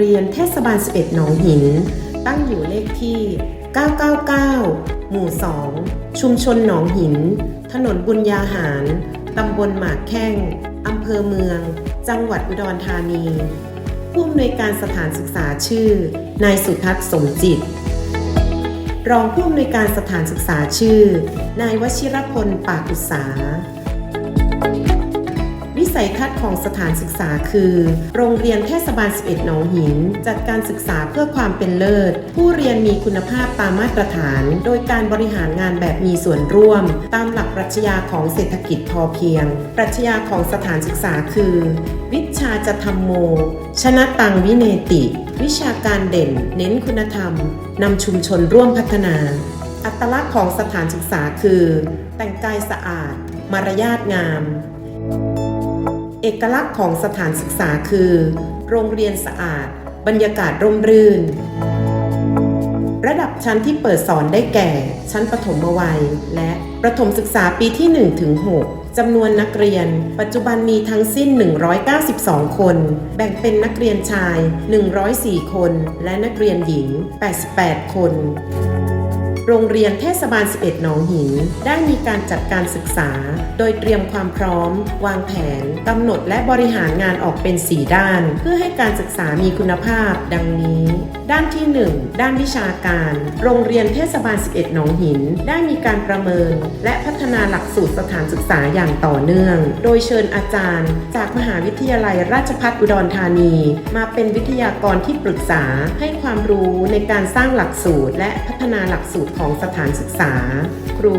รียนเทศบาล 11 หนองหิน ตั้งอยู่เลขที่ 999 หมู่ 2 ชุมชนหนองหิน ถนนบุญญาหาร ตำบลหมากแข้ง อำเภอเมือง จังหวัดอุดรธานี ผู้อำนวยการสถานศึกษาชื่อ นายสุทัศน์สมจิต รองผู้อำนวยการสถานศึกษาชื่อ นายวชิรพล ปากอุตสา สัยทัศน์ของสถานศึกษาคือ โรงเรียนเทศบาล 11 หนองหิน จัดการศึกษาเพื่อความเป็นเลิศ ผู้เรียนมีคุณภาพตามมาตรฐาน โดยการบริหารงานแบบมีส่วนร่วม ตามหลักปรัชญาของเศรษฐกิจพอเพียง ปรัชญาของสถานศึกษาคือ วิชาจะทำโม ชนะตังวิเนติ วิชาการเด่น เน้นคุณธรรมนำชุมชนร่วมพัฒนา อัตลักษณ์ของสถานศึกษาคือ แต่งกายสะอาด มารยาทงาม เอกลักษณ์ของสถานศึกษาคือ โรงเรียนสะอาด บรรยากาศร่มรื่น ระดับชั้นที่เปิดสอนได้แก่ ชั้นประถมวัย และประถมศึกษาปีที่ 1 ถึง 6จำนวนนักเรียน ปัจจุบันมีทั้งสิ้น 192 คน แบ่งเป็นนักเรียนชาย 104 คน และนักเรียนหญิง 88 คน โรงเรียนเทศบาล 11 หนองหิน ได้มีการจัดการศึกษา โดยเตรียมความพร้อม วางแผนกำหนดและบริหารงานออกเป็น 4 ด้าน เพื่อให้การศึกษามีคุณภาพ ดังนี้ ด้านที่ 1 ด้านวิชาการ โรงเรียนเทศบาล 11 หนองหิน ได้มีการประเมิน และพัฒนาหลักสูตรสถานศึกษาอย่างต่อเนื่อง โดยเชิญอาจารย์ จากมหาวิทยาลัยราชภัฏอุดรธานี มาเป็นวิทยากรที่ปรึกษาให้ความรู้ในการสร้างหลักสูตร และพัฒนาหลักสูตรของสถานศึกษา ครู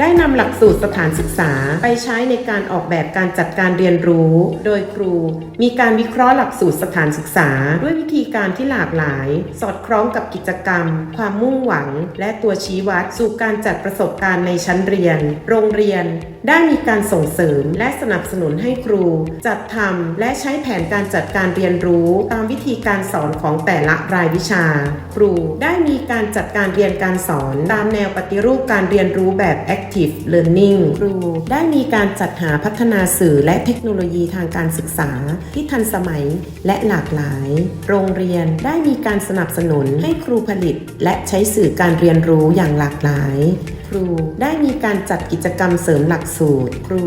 ได้นำหลักสูตรสถานศึกษาไปใช้ในการออกแบบการจัดการเรียนรู้ โดยครู มีการวิเคราะห์หลักสูตรสถานศึกษา ด้วยวิธีการที่หลากหลาย สอดคล้องกับกิจกรรม ความมุ่งหวัง และตัวชี้วัดสู่การจัดประสบการณ์ในชั้นเรียน โรงเรียน ได้มีการส่งเสริมและสนับสนุนให้ครู จัดทำและใช้แผนการจัดการเรียนรู้ตามวิธีการสอนของแต่ละรายวิชา ครูได้มีการจัดการเรียนการสอนตามแนวปฏิรูปการเรียนรู้แบบ active learning ครู ได้มีการจัดหาพัฒนาสื่อและเทคโนโลยีทางการศึกษา ที่ทันสมัยและหลากหลาย โรงเรียนได้มีการสนับสนุนให้ครูผลิต และใช้สื่อการเรียนรู้อย่างหลากหลาย รู ได้มีการจัดกิจกรรมเสริมหลักสูตร ครู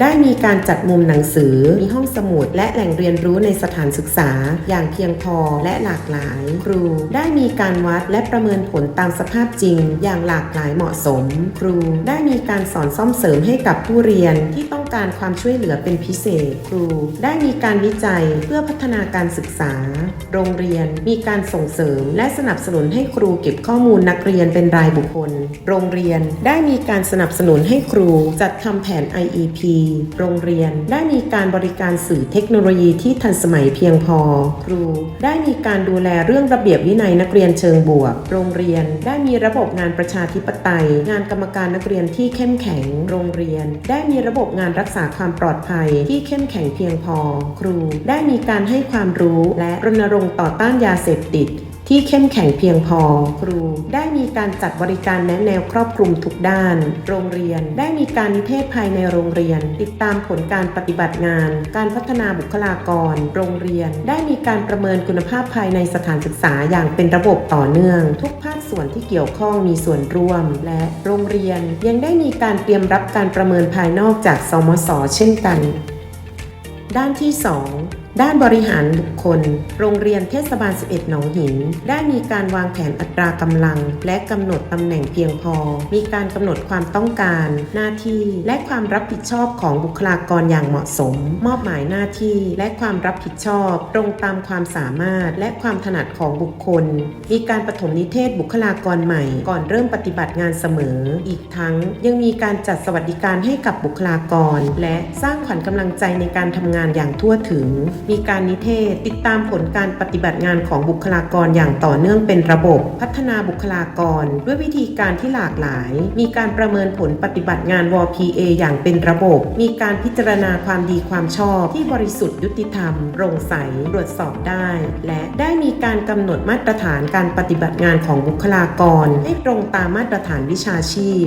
ได้มีการจัดมุมหนังสือ มีห้องสมุด และแหล่งเรียนรู้ในสถานศึกษา อย่างเพียงพอและหลากหลาย ครู ได้มีการวัดและประเมินผลตามสภาพจริง อย่างหลากหลายเหมาะสม ครู ได้มีการสอนซ่อมเสริมให้กับผู้เรียนที่ต้อง การความช่วยเหลือเป็นพิเศษ ครู ได้มีการวิจัยเพื่อพัฒนาการศึกษา โรงเรียนมีการส่งเสริม และสนับสนุนให้ครูเก็บข้อมูลนักเรียนเป็นรายบุคคล โรงเรียนได้มีการสนับสนุนให้ครูจัดทำแผน IEP โรงเรียนได้มีการบริการสื่อเทคโนโลยีที่ทันสมัยเพียงพอ ครู ได้มีการดูแลเรื่องระเบียบวินัยนักเรียนเชิงบวก โรงเรียนได้มีระบบงานประชาธิปไตย งานกรรมการนักเรียนที่เข้มแข็ง โรงเรียน ได้มีระบบงานรักษาความปลอดภัยที่เข้มแข็งเพียงพอ ครูได้มีการให้ความรู้และรณรงค์ต่อต้านยาเสพติดที่เข้มแข็งเพียงพอ ครูได้มีการจัดบริการแนะแนวครอบคลุมทุกด้าน โรงเรียนได้มีการนิเทศภายในโรงเรียน ติดตามผลการปฏิบัติงาน การพัฒนาบุคลากร โรงเรียน ได้มีการประเมินคุณภาพภายในสถานศึกษาอย่างเป็นระบบต่อเนื่อง ทุกภาค ส่วนที่เกี่ยวข้องมีส่วนร่วม และโรงเรียนยังได้มีการเตรียมรับการประเมินภายนอกจากสมศเช่นกัน ด้านที่ 2 ด้านบริหารบุคคล โรงเรียนเทศบาล 11 หนองหิน ได้มีการวางแผนอัตรากำลัง และกำหนดตำแหน่งเพียงพอ มีการกำหนดความต้องการ หน้าที่และความรับผิดชอบของบุคลากรอย่างเหมาะสม มอบหมายหน้าที่และความรับผิดชอบ ตรงตามความสามารถและความถนัดของบุคคล มีการปฐมนิเทศบุคลากรใหม่ ก่อนเริ่มปฏิบัติงานเสมอ อีกทั้งยังมีการจัดสวัสดิการให้กับบุคลากร และสร้างขวัญกำลังใจในการทำงานอย่างทั่วถึงมีการนิเทศ ติดตามผลการปฏิบัติงานของบุคลากรอย่างต่อเนื่องเป็นระบบ พัฒนาบุคลากร ด้วยวิธีการที่หลากหลาย มีการประเมินผลปฏิบัติงานว PA อย่างเป็นระบบ มีการพิจารณาความดีความชอบ ที่บริสุทธิ์ยุติธรรมโปร่งใสตรวจสอบได้ และได้มีการกำหนดมาตรฐานการปฏิบัติงานของบุคลากร ให้ตรงตามมาตรฐานวิชาชีพ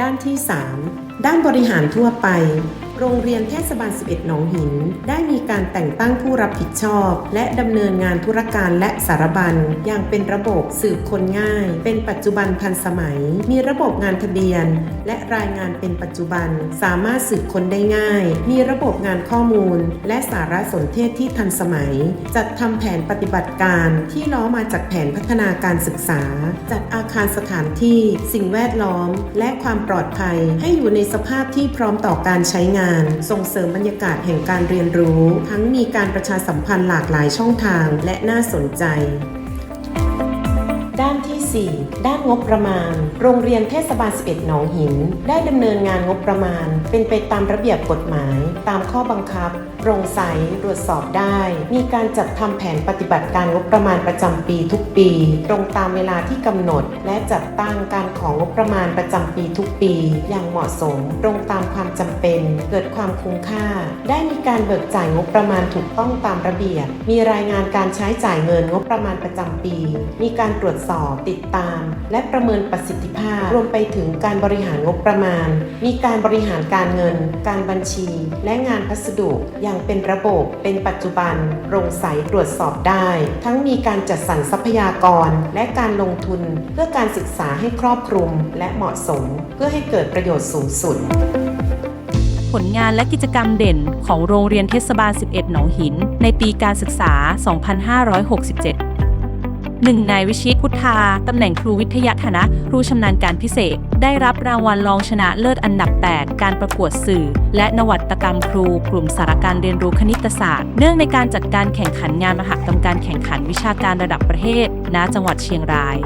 ด้านที่ 3 ด้านบริหารทั่วไป โรงเรียนเทศบาล 11 หนองหิน ได้มีการแต่งตั้งผู้รับผิดชอบ และดำเนินงานธุรการและสารบัญอย่างเป็นระบบสืบคนง่าย เป็นปัจจุบันทันสมัย มีระบบงานทะเบียน และรายงานเป็นปัจจุบัน สามารถสืบค้นได้ง่าย มีระบบงานข้อมูล และสารสนเทศที่ทันสมัย จัดทำแผนปฏิบัติการที่ล้อมาจากแผนพัฒนาการศึกษา จัดอาคารสถานที่ สิ่งแวดล้อม และความปลอดภัยให้อยู่ในสภาพที่พร้อมต่อการใช้งานส่งเสริมบรรยากาศแห่งการเรียนรู้ ทั้งมีการประชาสัมพันธ์หลากหลายช่องทางและน่าสนใจ ด้านที่ 4 ด้านงบประมาณ โรงเรียนเทศบาล 11 หนองหิน ได้ดำเนินงานงบประมาณ เป็นไปตามระเบียบกฎหมาย ตามข้อบังคับ โปร่งใสตรวจสอบได้ มีการจัดทำแผนปฏิบัติการงบประมาณประจำปีทุกปี ตรงตามเวลาที่กำหนด และจัดตั้งการของงบประมาณประจำปีทุกปี อย่างเหมาะสม ตรงตามความจำเป็น เกิดความคุ้มค่า ได้มีการเบิกจ่ายงบประมาณถูกต้องตามระเบียบ มีรายงานการใช้จ่ายเงินงบประมาณประจำปี มีการตรวจสอบติดตาม และประเมินประสิทธิภาพ รวมไปถึงการบริหารงบประมาณ มีการบริหารการเงิน การบัญชี และงานพัสดุอย่างเป็นระบบเป็นปัจจุบันโปร่งใสตรวจสอบได้ ทั้งมีการจัดสรรทรัพยากร และการลงทุนเพื่อการศึกษาให้ครอบคลุมและเหมาะสม เพื่อให้เกิดประโยชน์สูงสุด ผลงานและกิจกรรมเด่นของโรงเรียนเทศบาล 11 หนองหิน ในปีการศึกษา 2567 1. นายวิชิตพุทธา ตำแหน่งครูวิทยาฐานะครูชำนาญการพิเศษ ได้รับรางวัลรองชนะเลิศอันดับ 8 การประกวดสื่อ และนวัตกรรมครู กลุ่มสารการเรียนรู้คณิตศาสตร์ เนื่องในการจัดการแข่งขันงานมหกรรมการแข่งขันวิชาการระดับประเทศ ณ จังหวัดเชียงราย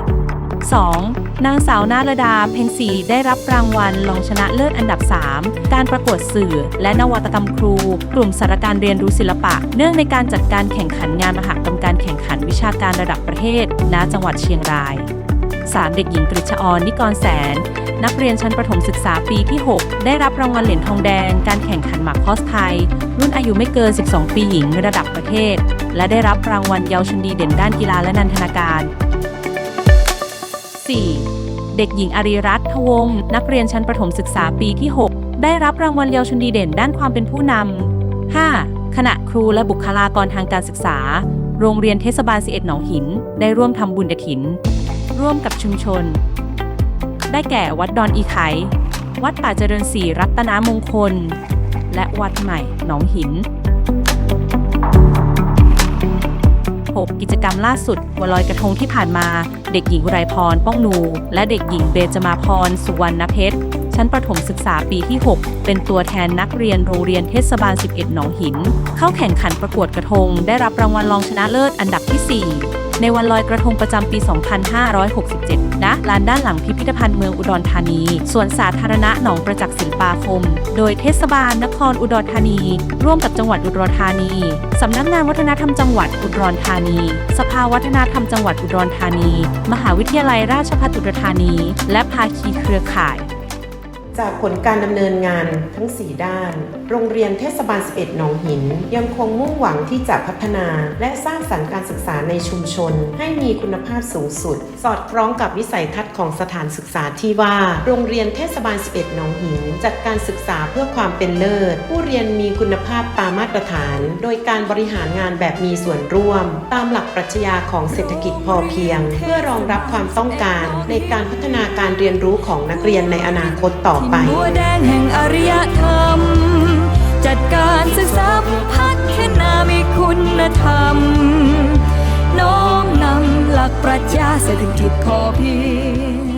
2. นางสาวนารดา เพ็ญศรีได้รับรางวัลรองชนะเลิศอันดับ 3 การประกวดสื่อ และนวัตกรรมครู กลุ่มสารการเรียนรู้ศิลปะ เนื่องในการจัดการแข่งขันงานมหกรรมการแข่งขันวิชาการระดับประเทศ ณจังหวัดเชียงราย 3. เด็กหญิงกฤษออนนิกรแสน นักเรียนชั้นประถมศึกษาปีที่ 6 ได้รับรางวัลเหรียญทองแดง การแข่งขันหมากคอสไทย รุ่นอายุไม่เกิน 12 ปีหญิงระดับประเทศ และได้รับรางวัลเยาวชนดีเด่นด้านกีฬาและนันทนาการ 4. เด็กหญิงอารีรัตน์ทวง นักเรียนชั้นประถมศึกษาปีที่ 6 ได้รับรางวัลเยาวชนดีเด่นด้านความเป็นผู้นำ 5. คณะครูและบุคลากรทางการศึกษา โรงเรียนเทศบาล 11 หนองหิน ได้ร่วมทำบุญกฐิน ร่วมกับชุมชน ได้แก่วัดดอนอีไข วัดป่าเจริญศรีรัตนามงคล และวัดใหม่หนองหิน 6. กิจกรรมล่าสุดวันลอยกระทงที่ผ่านมา เด็กหญิงอุไรพรป้องนู และเด็กหญิงเบจมาพรสุวรรณเพชร ชั้นประถมศึกษาปีที่ 6 เป็นตัวแทนนักเรียนโรงเรียนเทศบาล 11 หนองหิน เข้าแข่งขันประกวดกระทง ได้รับรางวัลรองชนะเลิศอันดับที่ 4 ในวันลอยกระทงประจำปี 2567 ณ ลานด้านหลังพิพิธภัณฑ์เมืองอุดรธานี สวนสาธารณะหนองประจักษ์ศิลปาคม โดยเทศบาลนครอุดรธานี ร่วมกับจังหวัดอุดรธานี สำนักงานวัฒนธรรมจังหวัดอุดรธานี สภาวัฒนธรรมจังหวัดอุดรธานี มหาวิทยาลัยราชภัฏอุดรธานี และภาคีเครือข่าย จากผลการดำเนินงานทั้ง 4 ด้าน โรงเรียนเทศบาล 11 หนองหิน ยังคงมุ่งหวังที่จะพัฒนา และสร้างสรรค์การศึกษาในชุมชน ให้มีคุณภาพสูงสุด สอดคล้องกับวิสัยทัศน์ของสถานศึกษาที่ว่า โรงเรียนเทศบาล 11 หนองหิน จัดการศึกษาเพื่อความเป็นเลิศ ผู้เรียนมีคุณภาพตามมาตรฐาน โดยการบริหารงานแบบมีส่วนร่วม ตามหลักปรัชญาของเศรษฐกิจพอเพียง เพื่อรองรับความต้องการในการพัฒนาการเรียนรู้ของนักเรียนในอนาคตต่อไปบัวแดงแห่งอารยธรรม จัดการศึกษาพัฒนามีคุณธรรม น้อมนำหลักปรัชญาเศรษฐกิจพอเพียง